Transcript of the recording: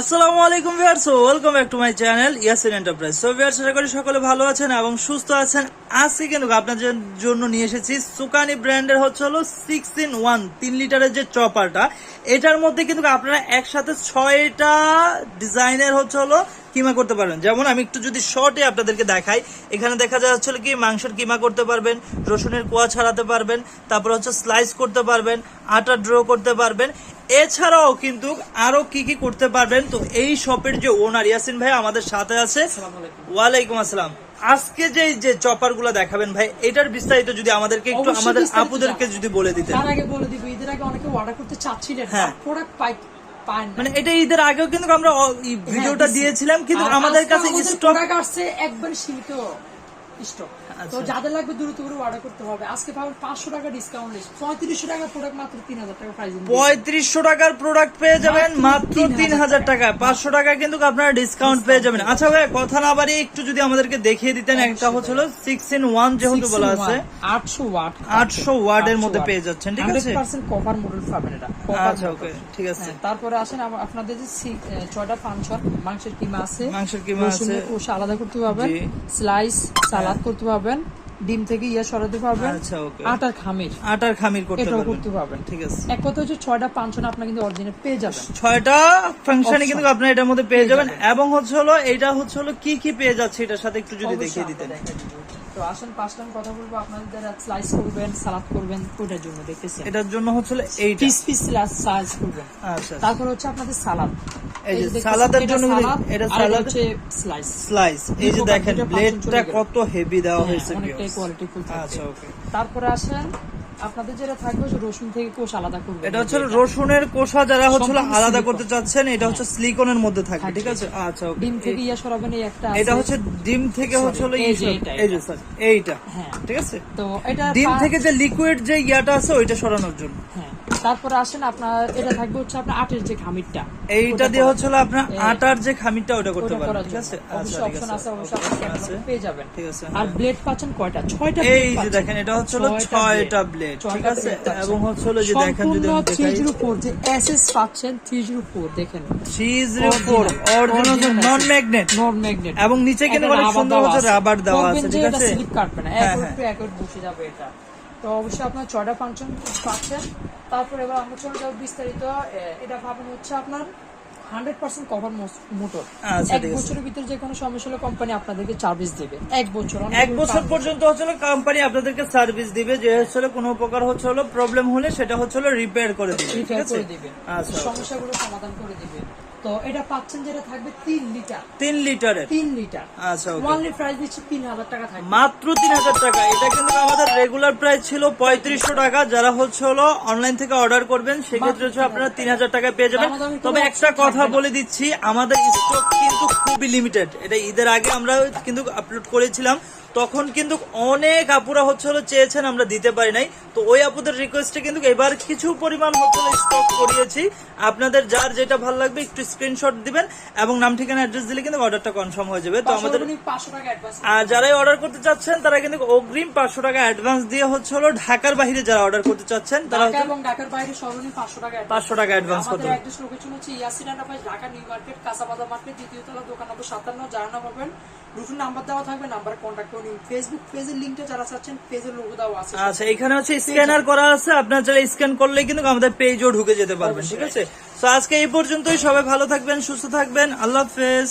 আসসালামু আলাইকুম viewers, welcome back to my channel Yasin Enterprise. So viewers, আশা করি সকলে ভালো আছেন এবং সুস্থ আছেন। আজকে কিন্তু আপনাদের জন্য নিয়ে এসেছি সুকানি ব্র্যান্ডের হচ্ছে হলো সিক্স ইন ওয়ান তিন লিটারের যে চপারটা, এটার মধ্যে কিন্তু আপনারা একসাথে ছয়টা ডিজাইনের হচ্ছে হলো কিমা করতে পারবেন। যেমন আমি একটু যদি শর্টে আপনাদেরকে দেখাই, এখানে দেখা যাচ্ছে কি, মাংসের কিমা করতে পারবেন, রসুনের কোয়া ছাড়াতে পারবেন, তারপর হচ্ছে স্লাইস করতে পারবেন, আটা ড্র করতে পারবেন এছাড়াও কিন্তু আরও কি কি করতে পারবেন? তো এই শপের যে ওনার ইয়াসিন ভাই আমাদের সাথে আছে। ওয়ালাইকুম আসসালাম। আজকে যে যে চপারগুলো দেখাবেন ভাই এটার বিস্তারিত যদি আমাদেরকে একটু আমাদের আপুদেরকে যদি বলে দিতেন। তার আগে বলে দিব ঈদের আগে অনেকে অর্ডার করতে চাচ্ছিলেন হ্যাঁ। প্রোডাক্ট পাই মানে এটা ঈদের আগেও কিন্তু আমরা ভিডিওটা হ্যাঁ, দিয়েছিলাম কিন্তু আমাদের কাছে স্টক আসছে একবার সীমিত। স্টক। তো আচ্ছা। যাদের লাগবে দ্রুত করে অর্ডার করতে হবে। আজকে পাবেন পাঁচশো টাকা ডিসকাউন্ট পঁয়ত্রিশশো টাকা প্রোডাক্ট মাত্র তিন হাজার টাকা প্রাইস পঁয়ত্রিশশো টাকার প্রোডাক্ট পেয়ে যাবেন মাত্র তিন হাজার টাকা। পাঁচশো টাকা কিন্তু আপনারা ডিসকাউন্ট পেয়ে যাবেন। আচ্ছা ভাই কথা না বাড়িয়ে একটু যদি আমাদেরকে দেখিয়ে দিতেন একটা হচ্ছিল সিক্স ইন ওয়ান যেহেতু বলা আছে। আটশো ওয়াট 800 ওয়াটের মধ্যে পেয়ে যাচ্ছেন, ঠিক আছে? পার্সেন্ট কভার মডেল পাবেন এটা। আচ্ছা ওকে ঠিক আছে। হ্যাঁ, তারপরে আসেন আপনাদের যে ছয়টা ফাংশন মাংসের কিমা আছে মাংসের কিমা আছে। আলাদা করতে পারবেন স্লাইস সালাদ করতে পারবেন ডিম থেকে ইয়া সরাতে পারবেন আচ্ছা, ওকে। আটার খামির। আটার খামির করতে পারবেন। করতে পারবেন। ঠিক আছে। এক কথা হচ্ছে ছয়টা ফাংশন আপনার কিন্তু অরিজিনাল পেয়ে যাবেন। ছয়টা ফাংশনে কিন্তু আপনার এটার মধ্যে পেয়ে যাবেন। এবং হচ্ছে হলো এটা হচ্ছে হলো কি কি পেয়ে যাচ্ছে এটার সাথে একটু যদি দেখিয়ে দিতেন। তো আসেন পাঁচটা কথা বলব। আপনাদের যারা স্লাইস করবেন সালাদ করবেন ওটার জন্য দেখতেছেন। এটার জন্য হচ্ছে এইটা। পিস পিস স্লাইস করবেন। আচ্ছা তারপর হচ্ছে আপনাদের সালাদ এই যে সালাদের জন্য এটা সালাদ স্লাইস স্লাইস এই যে দেখেন ব্লেডটা। কত হেভি দেওয়া হ্যাঁ, হয়েছে অনেকটাই আচ্ছা ওকে তারপরে আসেন আপনাদের যেটা থাকবে রসুন থেকে কোষ আলাদা করবে। এটা হচ্ছে রসুনের কোষা যারা হচ্ছে আলাদা করতে চাচ্ছেন এটা হচ্ছে সিলিকনের মধ্যে থাকবে থাকবে। ঠিক আছে? আচ্ছা ডিম থেকে ইয়া সরাবেন এই একটা এটা হচ্ছে ডিম থেকে হচ্ছে হলো এই যে ইয়ে- যে। স্যার এইটা হ্যাঁ। ঠিক আছে? তো এটা ডিম থেকে যে লিকুইড যে ইয়াটা আছে ওইটা সরানোর জন্য। হ্যাঁ। তারপরে আসেন আপনার এটা থাকবে হচ্ছে আপনার আটের যে খামিরটা। এইটা দিয়ে হচ্ছে আপনার আটার যে খামিরটা ওটা করতে পারবেন ঠিক আছে? আচ্ছা অপশন আছে। আছে অবশ্যই আছে। পেয়ে যাবেন। ঠিক আছে, আর। ব্লেড পাচ্ছেন কয়টা? ছয়টা এই যে দেখেন এটা হচ্ছে হলো ছয়টা ব্লেড ঠিক আছে? এবং হচ্ছে হলো যে দেখেন যদি সম্পূর্ণ আমি দেখাই 304 যে এসএস পাচ্ছেন 304 দেখেন। Three zero four original non magnet non magnet এবং নিচে কিন্তু অনেক সুন্দর হচ্ছে রাবার দেওয়া আছে ঠিক আছে? স্লিপ কাটবে না হ্যাঁ, এক হ্যাঁ। এক বসে যাবে এটা। তো অবশ্যই আপনার ছয়টা ফাংশন পাচ্ছেন তারপর এবার আমরা চলে যাব বিস্তারিত। এটা পাবেন হচ্ছে আপনার হান্ড্রেড পার্সেন্ট কভার মোটর আচ্ছা, এক বছরের ভিতরে যে কোনো সমস্যা হলে কোম্পানি আপনাদেরকে সার্ভিস দেবে। এক বছর এক বছর পর্যন্ত হচ্ছে কোম্পানি আপনাদেরকে সার্ভিস দিবে। যে হচ্ছে কোনো প্রকার হচ্ছে হলো প্রবলেম হলে সেটা হচ্ছে হলো রিপেয়ার করে দিবে ঠিক রিপেয়ার করে দিবে। আচ্ছা। সমস্যাগুলো সমাধান করে দিবে। তো এটা পাচ্ছেন যেটা থাকবে তিন লিটার। তিন লিটারের? তিন লিটার। আচ্ছা ওয়ানলি প্রাইস দিচ্ছি তিন হাজার টাকা থাকবে। মাত্র তিন হাজার টাকা। এটা কিন্তু আমাদের রেগুলার প্রাইস ছিল পঁয়ত্রিশশো টাকা। যারা হচ্ছে হলো অনলাইন থেকে অর্ডার করবেন সেক্ষেত্রে হচ্ছে আপনারা তিন হাজার টাকায় পেয়ে যাবেন। তবে একটা কথা বলে দিচ্ছি আমাদের স্টক কিন্তু খুবই লিমিটেড এটা ঈদের আগে আমরা কিন্তু আপলোড করেছিলাম। তখন কিন্তু অনেক আপুরা হচ্ছে হলো চেয়েছেন আমরা দিতে পারি নাই। তো ওই আপুদের রিকোয়েস্টে কিন্তু এবার কিছু পরিমাণ হচ্ছে স্টক করিয়েছি। আপনাদের যার যেটা ভালো লাগবে একটু স্ক্রিনশট দিবেন এবং নাম ঠিকানা অ্যাড্রেস দিলে কিন্তু অর্ডারটা কনফার্ম হয়ে যাবে। তো আমাদের পাঁচশো অ্যাডভান্স আর যারাই অর্ডার করতে চাচ্ছেন তারা কিন্তু অগ্রিম পাঁচশো টাকা অ্যাডভান্স দিয়ে হচ্ছে হলো ঢাকার বাইরে যারা অর্ডার করতে চাচ্ছেন তারা এবং ঢাকার বাইরে সর্বনিম্ন পাঁচশো টাকা 500 টাকা advance করতে হবে। অ্যাড্রেস লোকেশন হচ্ছে ইয়াসিন ঢাকা নিউ মার্কেট কাঁচাবাজার মার্কেট দ্বিতীয় তলা দোকান নম্বর সাতান্ন যারা না পাবেন দুটো নাম্বার দেওয়া থাকবে নাম্বার কন্ট্যাক্ট করে নিন। ফেসবুক পেজের লিংকটা যারা চাচ্ছেন পেজের লোগো দেওয়া আছে। আচ্ছা এখানে হচ্ছে স্ক্যানার করা আছে। আপনার যারা স্ক্যান করলে কিন্তু আমাদের পেজও ঢুকে যেতে পারবেন ঠিক আছে? তো আজকে এই পর্যন্তই। সবাই ভালো থাকবেন সুস্থ থাকবেন। আল্লাহ হাফেজ।